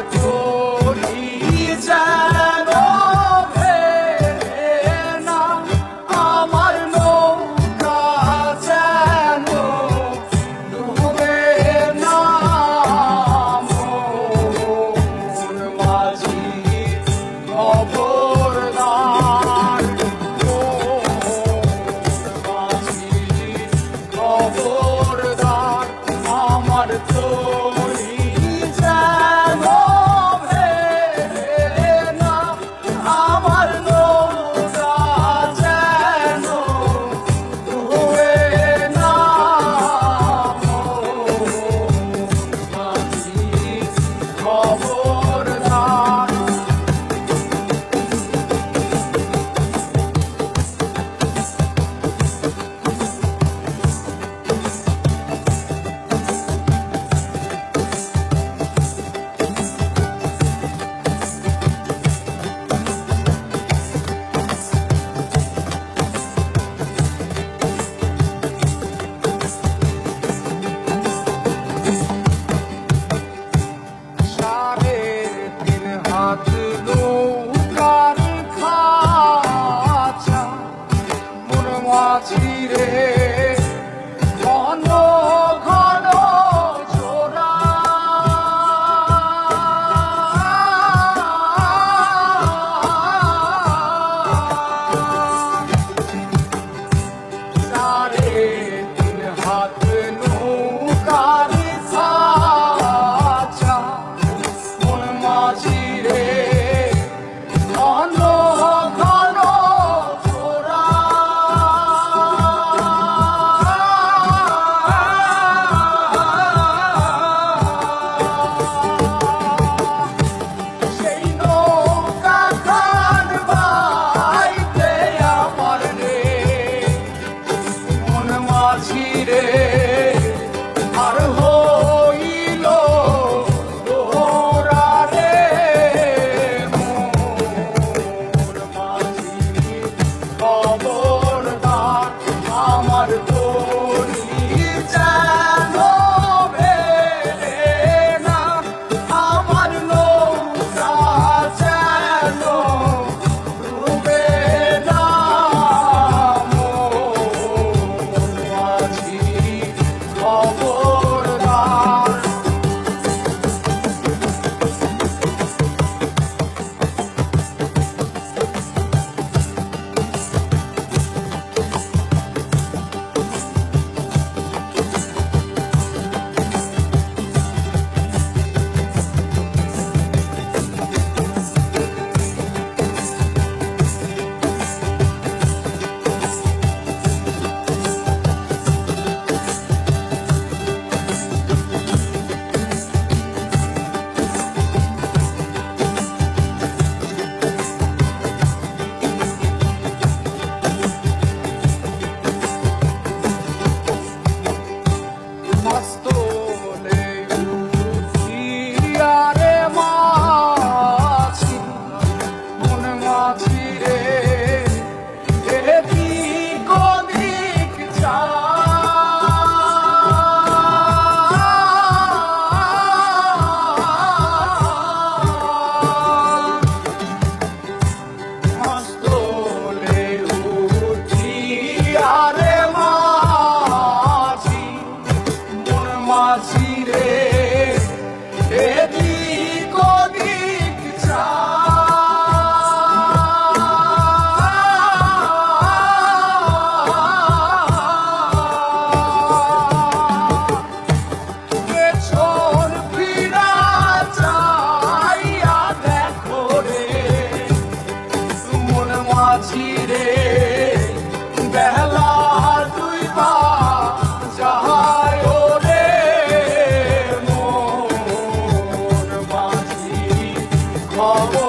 It's Hot. 어, আছি রে। বেলা তুই পা যাহায় রে মোর বাঁচি খবর